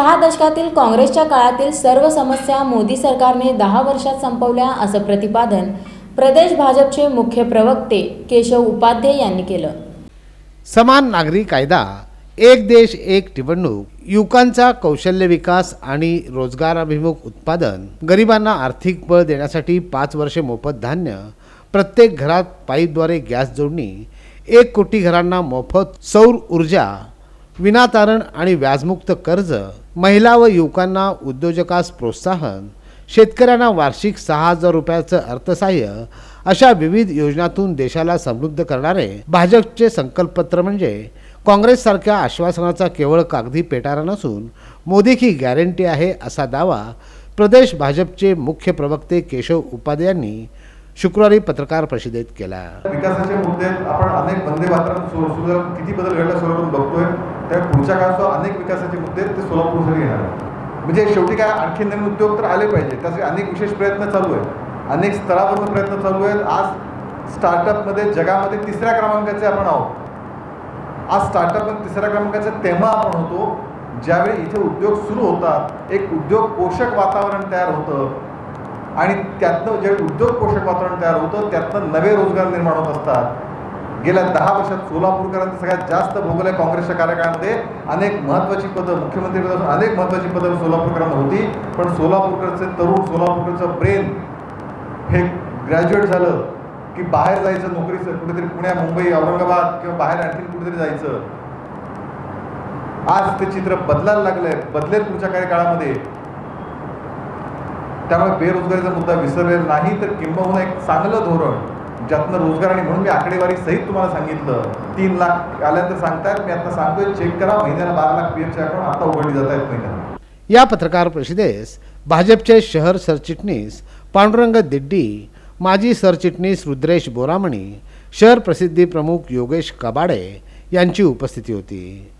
सहा दशकातील काँग्रेसच्या काळातील सर्व समस्या मोदी सरकारने दहा वर्षात संपवल्या असं प्रतिपादन प्रदेश भाजपचे मुख्य प्रवक्ते केशव उपाध्ये यांनी केलं. समान नागरी कायदा एक देश एक निवडणूक युवकांचा कौशल्य विकास आणि रोजगाराभिमुख उत्पादन गरिबांना आर्थिक बळ देण्यासाठी पाच वर्षे मोफत धान्य प्रत्येक घरात पाईपद्वारे गॅस जोडणी एक कोटी घरांना मोफत सौर ऊर्जा विनातारण आणि व्याजमुक्त कर्ज महिला व युवकांना उद्योजकास प्रोत्साहन शेतकऱ्यांना वार्षिक सहा हजार रुपयाचं अर्थसहाय्य अशा विविध योजनातून देशाला समृद्ध करणारे भाजपचे संकल्पपत्र म्हणजे काँग्रेससारख्या आश्वासनाचा केवळ कागदी पेटारा नसून मोदी की गॅरंटी आहे असा दावा प्रदेश भाजपचे मुख्य प्रवक्ते केशव उपाध्ये शुक्रवारी पत्रकार परिषदेत केला. विकासाचे मुद्दे आपण अनेक बंदे वातावरण किती बदल घडला सोलापूर बघतोय त्या पुढच्या काळात अनेक विकासाचे मुद्दे ते सोलापूरसाठी येणार म्हणजे शेवटी काय आणखी नवीन उद्योग तर आले पाहिजे त्यासाठी अनेक विशेष प्रयत्न चालू आहेत. अनेक स्तरावरून प्रयत्न चालू आहेत. आज स्टार्टअपमध्ये जगामध्ये तिसऱ्या क्रमांकाचे आपण आहोत. आज स्टार्टअपमध्ये तिसऱ्या क्रमांकाचे तेव्हा आपण होतो ज्यावेळी इथे उद्योग सुरू होतात एक उद्योग पोषक वातावरण तयार होतं आणि त्यातनं जे उद्योग पोषक वातावरण तयार होतं त्यातनं नवे रोजगार निर्माण होत असतात. गेल्या दहा वर्षात सोलापूरकरांचं सगळ्यात जास्त भोगलं काँग्रेसच्या कार्यकाळामध्ये. अनेक महत्त्वाची पदं मुख्यमंत्रीपदापासून अनेक महत्त्वाची पदं सोलापूरकरांना होती. पण सोलापूरकरचे तरुण सोलापूरकरचं ब्रेन हे ग्रॅज्युएट झालं की बाहेर जायचं नोकरीचं कुठेतरी पुण्या मुंबई औरंगाबाद किंवा बाहेर आणखी कुठेतरी जायचं. आज ते चित्र बदलायला लागलंय. बदलेल पुढच्या काही काळामध्ये त्यामुळे बेरोजगारीचा मुद्दा विसरलेला नाही तर किंबहुना एक चांगलं धोरण ज्यातनं रोजगार आणि म्हणून मी आकडेवारी सहित तुम्हाला सांगितलं. तीन लाख आल्यानंतर सांगतायत मी आता सांगतोय चेक करा महिन्याला बारा लाख पी एफचे अकाउंट आता उघडली जात आहेत महिन्याला. या पत्रकार परिषदेस भाजपचे शहर सरचिटणीस पांडुरंग दिड्डी माजी सरचिटणीस रुद्रेश बोरामणी शहर प्रसिद्धी प्रमुख योगेश कबाडे यांची उपस्थिती होती.